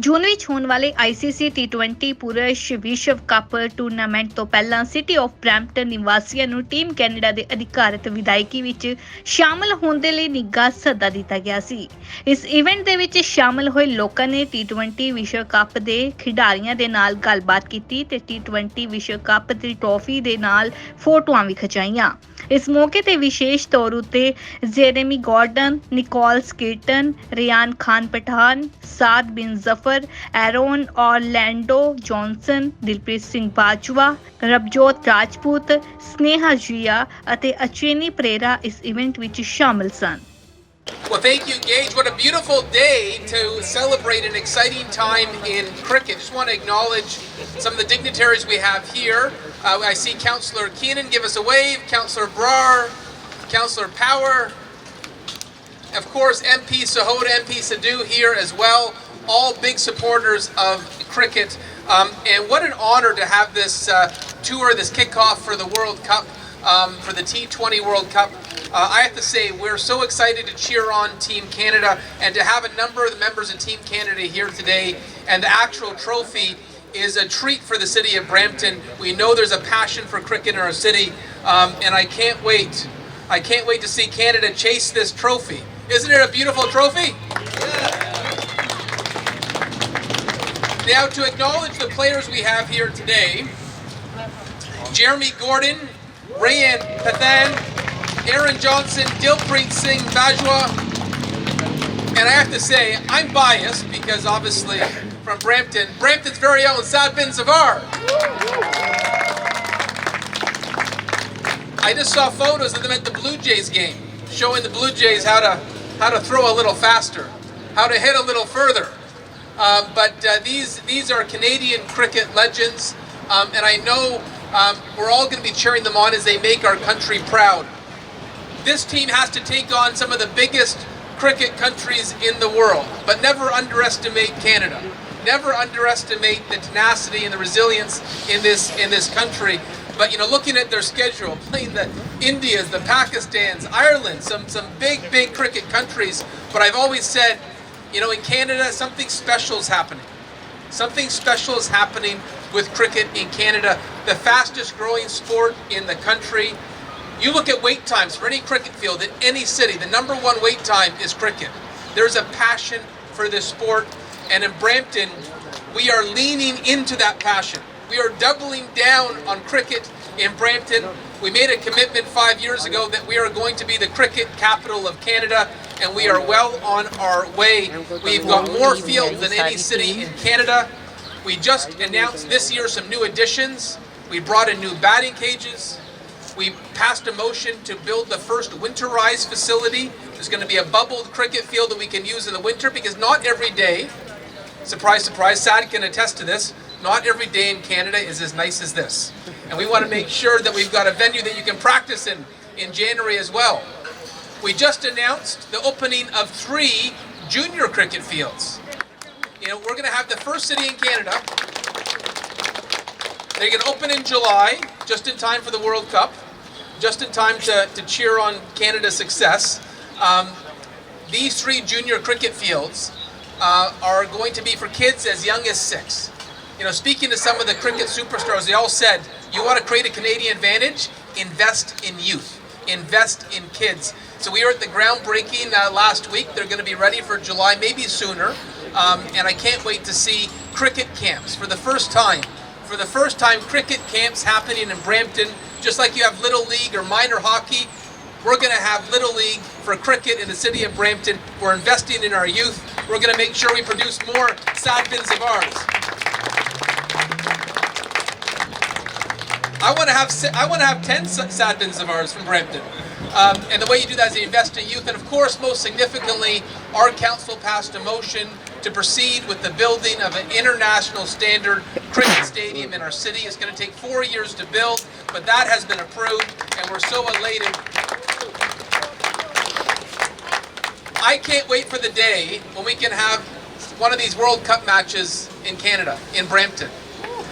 ਜੂਨ ਵਿੱਚ ਹੋਣ ਵਾਲੇ ICC T20 ਪੁਰਸ਼ ਵਿਸ਼ਵ ਕੱਪ ਟੂਰਨਾਮੈਂਟ ਤੋਂ ਪਹਿਲਾਂ ਸਿਟੀ ਆਫ ਬ੍ਰੈਂਪਟਨ ਨਿਵਾਸੀਆਂ ਨੂੰ ਟੀਮ ਕੈਨੇਡਾ ਦੇ ਅਧਿਕਾਰਤ ਵਿਦਾਇਕੀ ਵਿੱਚ ਸ਼ਾਮਲ ਹੋਣ ਦੇ ਲਈ ਨਿੱਘਾ ਸੱਦਾ ਦਿੱਤਾ ਗਿਆ ਸੀ। ਇਸ ਇਵੈਂਟ ਦੇ ਵਿੱਚ ਸ਼ਾਮਲ ਹੋਏ ਲੋਕਾਂ ਨੇ T20 ਵਿਸ਼ਵ ਕੱਪ ਦੇ ਖਿਡਾਰੀਆਂ ਦੇ ਨਾਲ ਗੱਲਬਾਤ ਕੀਤੀ ਤੇ T20 ਵਿਸ਼ਵ ਕੱਪ ਦੀ ਟਰੋਫੀ ਦੇ ਨਾਲ ਫੋਟੋਆਂ ਵੀ ਖਿਚਾਈਆਂ। ਇਸ ਮੌਕੇ ਤੇ ਵਿਸ਼ੇਸ਼ ਤੌਰ ਉਤੇ Jeremy Garden, Nicole Sketon Ryan Khan Pathan, Saad Bin Zafar, Aaron Orlando Johnson, Dilpreet Singh Bajwa, Rabjot Rajput, Sneha Jiya ਅਤੇ ਅਚੇਨੀ ਪ੍ਰੇਰਾ ਇਸ ਇਵੈਂਟ ਵਿੱਚ ਸ਼ਾਮਲ ਸਨ। Well, thank you, Gage. What a beautiful day to celebrate an exciting time in cricket. Just want to acknowledge some of the dignitaries we have here. Uh, I see Councillor Keenan give us a wave, Councillor Brar, Councillor Power, of course, MP Sahota, MP Sadhu here as well. All big supporters of cricket. Um, and what an honor to have this uh, tour, this kickoff for the World Cup, um, for the T20 World Cup. Uh, I have to say, we're so excited to cheer on Team Canada and to have a number of the members of Team Canada here today. And the actual trophy is a treat for the city of Brampton. We know there's a passion for cricket in our city, um, and I can't wait. I can't wait to see Canada chase this trophy. Isn't it a beautiful trophy? Now, to acknowledge the players we have here today Jeremy Gordon, Rayan Pathan, Aaron Johnson, Dilpreet Singh Bajwa. And I have to say, I'm biased because obviously from Brampton, Brampton's very own Sad Bin Zavar. I just saw photos of them at the Blue Jays game, showing the Blue Jays how to how to throw a little faster, how to hit a little further. Um, but uh, these these are Canadian cricket legends, um, and I know um, we're all going to be cheering them on as they make our country proud. This team has to take on some of the biggest cricket countries in the world, but never underestimate Canada. Never underestimate the tenacity and the resilience in this in this country. But you know, looking at their schedule, playing the Indias, the Pakistans, Ireland, some some big big cricket countries. But I've always said, you know, in Canada, something special is happening. Something special is happening with cricket in Canada, the fastest growing sport in the country. You look at wait times for any cricket field in any city, the number one wait time is cricket. There's a passion for this sport, and in Brampton, we are leaning into that passion. We are doubling down on cricket in Brampton. We made a commitment five years ago that we are going to be the cricket capital of Canada, and we are well on our way. We've got more fields than any city in Canada. We just announced this year some new additions. We brought in new batting cages. We passed a motion to build the first winterized facility. There's going to be a bubbled cricket field that we can use in the winter because not every day, surprise, surprise, Sad can attest to this, not every day in Canada is as nice as this. And we want to make sure that we've got a venue that you can practice in in January as well. We just announced the opening of three junior cricket fields. You know, we're going to have the first city in Canada. They're going to open in July, just in time for the World Cup, just in time to, to cheer on Canada's success. Um, these three junior cricket fields uh, are going to be for kids as young as six. You know, speaking to some of the cricket superstars, they all said, you want to create a Canadian advantage? Invest in youth, invest in kids. So we were at the groundbreaking uh, last week. They're going to be ready for July, maybe sooner. Um, and I can't wait to see cricket camps for the first time. For the first time, cricket camps happening in Brampton, just like you have Little League or minor hockey. We're going to have Little League for cricket in the city of Brampton. We're investing in our youth. We're going to make sure we produce more Sadbins of ours. I want to have I want to have ten sa- Sadbins of ours from Brampton. Um, and the way you do that is you invest in youth, and of course, most significantly, our council passed a motion to proceed with the building of an international standard cricket stadium in our city. It's going to take four years to build, but that has been approved, and we're so elated. I can't wait for the day when we can have one of these World Cup matches in Canada, in Brampton.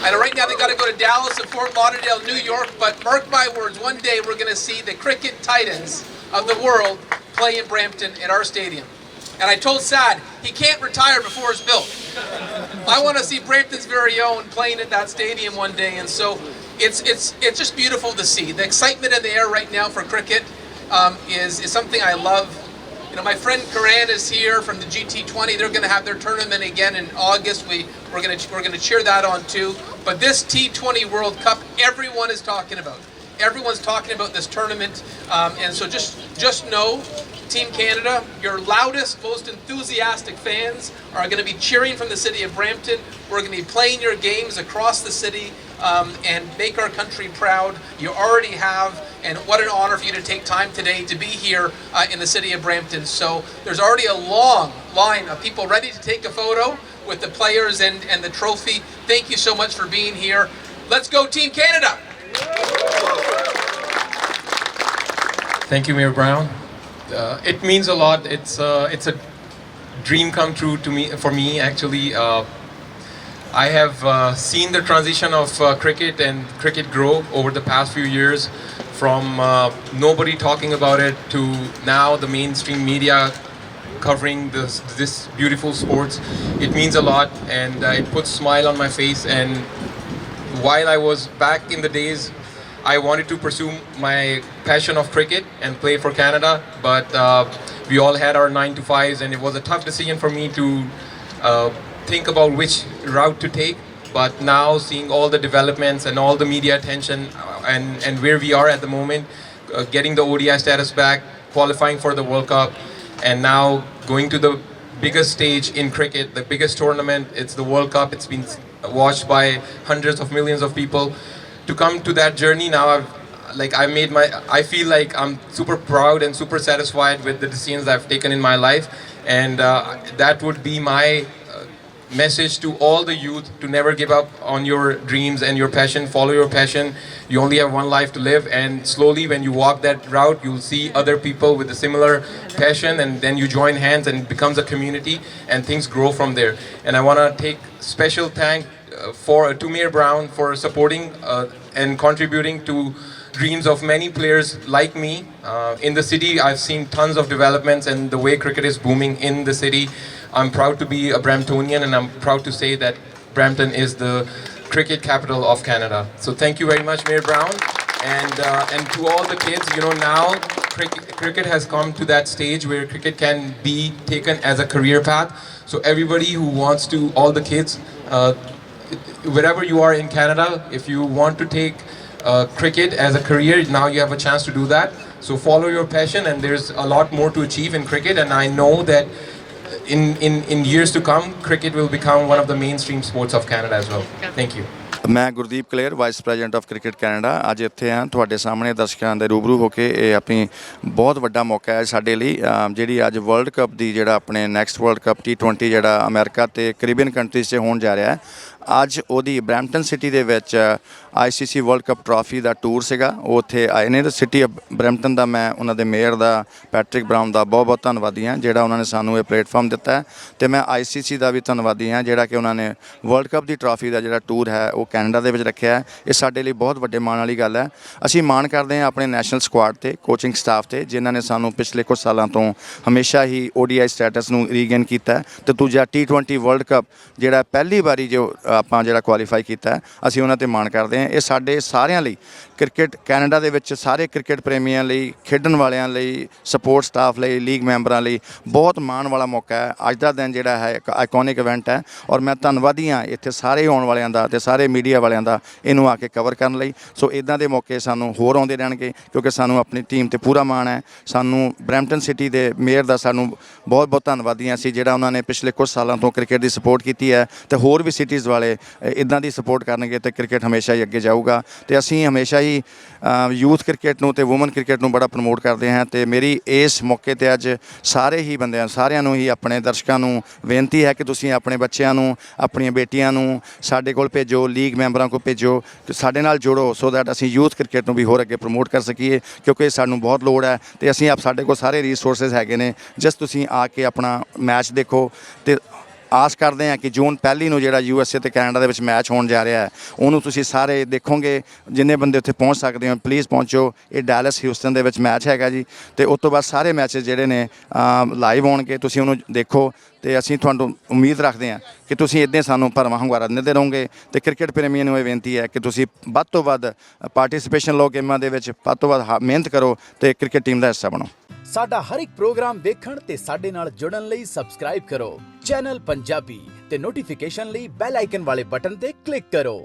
I know right now they got to go to Dallas and Fort Lauderdale, New York, but mark my words, one day we're going to see the cricket titans of the world play in Brampton at our stadium. And I told Sad he can't retire before it's built. I want to see Brampton's very own playing at that stadium one day, and so it's it's it's just beautiful to see. The excitement in the air right now for cricket um, is is something I love. You know, my friend Karan is here from the GT20. They're going to have their tournament again in August. We we're going to we're going to cheer that on too. But this T20 World Cup, everyone is talking about. Everyone's talking about this tournament, um, and so just just know, Team Canada, your loudest, most enthusiastic fans are going to be cheering from the city of Brampton. We're going to be playing your games across the city um, and make our country proud. You already have, and what an honor for you to take time today to be here uh, in the city of Brampton. So there's already a long line of people ready to take a photo with the players and, and the trophy. Thank you so much for being here. Let's go, Team Canada! Thank you, Mayor Brown. Uh, it means a lot. It's uh, it's a dream come true to me for me actually. Uh, I have uh, seen the transition of uh, cricket and cricket grow over the past few years, from uh, nobody talking about it to now the mainstream media covering this this beautiful sports. It means a lot, and it puts smile on my face. And while I was back in the days, I wanted to pursue my passion of cricket and play for Canada, but uh, we all had our nine to fives, and it was a tough decision for me to uh, think about which route to take. But now, seeing all the developments and all the media attention, uh, and and where we are at the moment, uh, getting the ODI status back, qualifying for the World Cup, and now going to the biggest stage in cricket, the biggest tournament. It's the World Cup. It's been watched by hundreds of millions of people. To come to that journey now, I've like I made my. I feel like I'm super proud and super satisfied with the decisions I've taken in my life, and uh, that would be my uh, message to all the youth to never give up on your dreams and your passion. Follow your passion. You only have one life to live, and slowly, when you walk that route, you'll see other people with a similar passion, and then you join hands, and it becomes a community, and things grow from there. And I want to take special thank uh, for to Mayor Brown for supporting uh, and contributing to dreams of many players like me. Uh, in the city, I've seen tons of developments and the way cricket is booming in the city. I'm proud to be a Bramptonian and I'm proud to say that Brampton is the cricket capital of Canada. So thank you very much, Mayor Brown. And, uh, and to all the kids, you know, now cricket, cricket has come to that stage where cricket can be taken as a career path. So everybody who wants to, all the kids, uh, wherever you are in Canada, if you want to take uh, cricket as a career, now you have a chance to do that. So follow your passion, and there's a lot more to achieve in cricket. And I know that in, in, in years to come, cricket will become one of the mainstream sports of Canada as well. Thank you. ਮੈਂ Gurdeep Kaler vice president of cricket Canada ਅੱਜ ਇੱਥੇ ਹਾਂ ਤੁਹਾਡੇ ਸਾਹਮਣੇ ਦਰਸ਼ਕਾਂ ਦੇ ਰੂਬਰੂ ਹੋ ਕੇ ਇਹ ਆਪਣੀ ਬਹੁਤ ਵੱਡਾ ਮੌਕਾ ਹੈ ਸਾਡੇ ਲਈ ਅਮ ਜਿਹੜੀ ਅੱਜ ਵਰਲਡ ਕੱਪ ਦੀ ਜਿਹੜਾ ਆਪਣੇ ਨੈਕਸਟ ਵਰਲਡ ਕੱਪ T20 ਜਿਹੜਾ ਅਮਰੀਕਾ ਤੇ ਕੈਰੀਬੀਅਨ ਕੰਟਰੀਜ਼ 'ਚ ਹੋਣ ਜਾ ਰਿਹਾ ਹੈ ਅੱਜ ਉਹਦੀ ਬ੍ਰੈਂਪਟਨ ਸਿਟੀ ਦੇ ਵਿੱਚ ਆਈਸੀਸੀ ਵਰਲਡ ਕੱਪ ਟਰਾਫੀ ਦਾ ਟੂਰ ਸੀਗਾ। ਉਹ ਉੱਥੇ ਆਏ ਨੇ ਤੇ ਸਿਟੀ ਆਫ ਬ੍ਰੈਂਪਟਨ ਦਾ ਮੈਂ ਉਹਨਾਂ ਦੇ ਮੇਅਰ ਦਾ ਪੈਟ੍ਰਿਕ ਬ੍ਰਾਊਨ ਦਾ ਬਹੁਤ ਬਹੁਤ ਧੰਨਵਾਦੀ ਹਾਂ, ਜਿਹੜਾ ਉਹਨਾਂ ਨੇ ਸਾਨੂੰ ਇਹ ਪਲੇਟਫਾਰਮ ਦਿੱਤਾ ਹੈ। ਤੇ ਮੈਂ ਆਈਸੀਸੀ ਦਾ ਵੀ ਧੰਨਵਾਦੀ ਹਾਂ, ਜਿਹੜਾ ਕਿ ਉਹਨਾਂ ਨੇ ਵਰਲਡ ਕੱਪ ਦੀ ਟਰਾਫੀ ਦਾ ਜਿਹੜਾ ਟੂਰ ਹੈ, ਉਹ ਕੈਨੇਡਾ ਦੇ ਵਿੱਚ ਰੱਖਿਆ ਹੈ। ਇਹ ਸਾਡੇ ਲਈ ਬਹੁਤ ਵੱਡੇ ਮਾਣ ਵਾਲੀ ਗੱਲ ਹੈ। ਅਸੀਂ ਮਾਣ ਕਰਦੇ ਹਾਂ ਆਪਣੇ ਨੈਸ਼ਨਲ ਸਕੁਆਡ ਤੇ ਕੋਚਿੰਗ ਸਟਾਫ ਤੇ, ਜਿਨ੍ਹਾਂ ਨੇ ਸਾਨੂੰ ਪਿਛਲੇ ਕੁਝ ਸਾਲਾਂ ਤੋਂ ਹਮੇਸ਼ਾ ਹੀ ODI ਸਟੇਟਸ ਨੂੰ ਰੀਗੇਨ ਕੀਤਾ ਹੈ। ਤੇ ਦੂਜਾ T20 ਵਰਲਡ ਕੱਪ ਜਿਹੜਾ ਪਹਿਲੀ ਵਾਰੀ ਜੋ ਆਪਾਂ ਜਿਹੜਾ ਕੁਆਲੀਫਾਈ ਕੀਤਾ ਅਸੀਂ ਉਹਨਾਂ ਤੇ ਮਾਣ ਕਰਦੇ ਹਾਂ। ਇਹ ਸਾਡੇ ਸਾਰਿਆਂ ਲਈ, ਕ੍ਰਿਕਟ ਕੈਨੇਡਾ ਦੇ ਵਿੱਚ ਸਾਰੇ ਕ੍ਰਿਕਟ ਪ੍ਰੇਮੀਆਂ ਲਈ, ਖੇਡਣ ਵਾਲਿਆਂ ਲਈ ਸਪੋਰਟ ਸਟਾਫ ਲਈ ਲੀਗ ਮੈਂਬਰਾਂ ਲਈ ਬਹੁਤ ਮਾਣ ਵਾਲਾ ਮੌਕਾ ਹੈ। ਅੱਜ ਦਾ ਦਿਨ ਜਿਹੜਾ ਹੈ, ਇੱਕ ਆਈਕੋਨਿਕ ਇਵੈਂਟ ਹੈ ਔਰ ਮੈਂ ਧੰਨਵਾਦੀ ਹਾਂ ਇੱਥੇ ਸਾਰੇ ਆਉਣ ਵਾਲਿਆਂ ਦਾ ਤੇ ਸਾਰੇ ਮੀਡੀਆ ਵਾਲਿਆਂ ਦਾ ਇਹਨੂੰ ਆ ਕੇ ਕਵਰ ਕਰਨ ਲਈ। ਸੋ ਇਦਾਂ ਦੇ ਮੌਕੇ ਸਾਨੂੰ ਹੋਰ ਆਉਂਦੇ ਰਹਿਣਗੇ ਕਿਉਂਕਿ ਸਾਨੂੰ ਆਪਣੀ ਟੀਮ ਤੇ ਪੂਰਾ ਮਾਣ ਹੈ। ਸਾਨੂੰ ਬ੍ਰੈਂਪਟਨ ਸਿਟੀ ਦੇ ਮੇਅਰ ਦਾ ਸਾਨੂੰ ਬਹੁਤ ਬਹੁਤ ਧੰਨਵਾਦੀ ਹਾਂ ਅਸੀਂ, ਜਿਹੜਾ ਉਹਨਾਂ ਨੇ ਪਿਛਲੇ ਕੁਝ ਸਾਲਾਂ ਤੋਂ ਕ੍ਰਿਕਟ ਦੀ ਸਪੋਰਟ ਕੀਤੀ ਹੈ ਤੇ ਹੋਰ ਵੀ ਸਿਟੀਜ਼ ਵਾਲੇ ਇਦਾਂ ਦੀ ਸਪੋਰਟ ਕਰਨਗੇ ਤੇ ਕ੍ਰਿਕਟ ਹਮੇਸ਼ਾ ਹੀ ਅੱਗੇ ਜਾਊਗਾ। ਤੇ ਅਸੀਂ ਹਮੇਸ਼ਾ ਹੀ ਯੂਥ ਕ੍ਰਿਕਟ ਨੂੰ ਤੇ ਔਮਨ ਕ੍ਰਿਕਟ ਨੂੰ ਬੜਾ ਪ੍ਰਮੋਟ ਕਰਦੇ ਹਾਂ ਤੇ ਮੇਰੀ ਇਸ ਮੌਕੇ ਤੇ ਅੱਜ ਸਾਰੇ ਹੀ ਬੰਦਿਆਂ, ਸਾਰਿਆਂ ਨੂੰ ਹੀ ਆਪਣੇ ਦਰਸ਼ਕਾਂ ਨੂੰ ਬੇਨਤੀ ਹੈ ਕਿ ਤੁਸੀਂ ਆਪਣੇ ਬੱਚਿਆਂ ਨੂੰ, ਆਪਣੀਆਂ ਬੇਟੀਆਂ ਨੂੰ ਸਾਡੇ ਕੋਲ ਭੇਜੋ ਲੀਗ ਮੈਂਬਰਾਂ ਕੋਲ ਭੇਜੋ, ਤੇ ਸਾਡੇ ਨਾਲ ਜੁੜੋ ਸੋ ਦੈਟ ਅਸੀਂ ਯੂਥ ਕ੍ਰਿਕਟ ਨੂੰ ਵੀ ਹੋਰ ਅੱਗੇ ਪ੍ਰਮੋਟ ਕਰ ਸਕੀਏ ਕਿਉਂਕਿ ਸਾਨੂੰ ਬਹੁਤ ਲੋੜ ਹੈ ਤੇ ਅਸੀਂ ਆਪ ਸਾਡੇ ਕੋਲ ਸਾਰੇ ਰਿਸੋਰਸਸ ਹੈਗੇ ਨੇ। ਜਸਟ ਤੁਸੀਂ ਆ ਕੇ ਆਪਣਾ ਮੈਚ ਦੇਖੋ ਤੇ ਆਸ ਕਰਦੇ ਹਾਂ ਕਿ ਜੂਨ ਪਹਿਲੀ ਨੂੰ ਜਿਹੜਾ ਯੂ ਐਸ ਏ ਤੇ ਕੈਨੇਡਾ ਦੇ ਵਿੱਚ ਮੈਚ ਹੋਣ ਜਾ ਰਿਹਾ ਹੈ, ਉਹਨੂੰ ਤੁਸੀਂ ਸਾਰੇ ਦੇਖੋਗੇ, ਜਿੰਨੇ ਬੰਦੇ ਉੱਥੇ ਪਹੁੰਚ ਸਕਦੇ ਹੋ ਪਲੀਜ਼ ਪਹੁੰਚੋ। ਇਹ ਡੈਲਸ ਹਿਊਸਟਨ ਦੇ ਵਿੱਚ ਮੈਚ ਹੈਗਾ ਜੀ। ਤੇ ਉਸ ਤੋਂ ਬਾਅਦ ਸਾਰੇ ਮੈਚਸ ਜਿਹੜੇ ਨੇ ਲਾਈਵ ਹੋਣਗੇ, ਤੁਸੀਂ ਉਹਨੂੰ ਦੇਖੋ। ਤੇ ਅਸੀਂ ਤੁਹਾਨੂੰ ਉਮੀਦ ਰੱਖਦੇ ਹਾਂ ਕਿ ਤੁਸੀਂ ਇਦਾਂ ਸਾਨੂੰ ਭਰਵਾਂ ਹੁੰਗਾਰਾ ਦਿੰਦੇ ਰਹੋਗੇ ਤੇ ਕ੍ਰਿਕਟ ਪ੍ਰੇਮੀਆਂ ਨੂੰ ਇਹ ਬੇਨਤੀ ਹੈ ਕਿ ਤੁਸੀਂ ਵੱਧ ਤੋਂ ਵੱਧ ਪਾਰਟਿਸਿਪੇਸ਼ਨ ਲਓ ਗੇਮਾਂ ਦੇ ਵਿੱਚ, ਵੱਧ ਤੋਂ ਵੱਧ ਮਿਹਨਤ ਕਰੋ ਤੇ ਕ੍ਰਿਕਟ ਟੀਮ ਦਾ ਹਿੱਸਾ ਬਣੋ। ਸਾਡਾ ਹਰ ਇੱਕ ਪ੍ਰੋਗਰਾਮ ਵੇਖਣ ਤੇ ਸਾਡੇ ਨਾਲ ਜੁੜਨ ਲਈ ਸਬਸਕ੍ਰਾਈਬ ਕਰੋ। ਚੈਨਲ ਪੰਜਾਬੀ ਤੇ ਨੋਟੀਫਿਕੇਸ਼ਨ ਲਈ ਬੈਲ ਆਈਕਨ ਵਾਲੇ ਬਟਨ ਤੇ ਕਲਿੱਕ ਕਰੋ।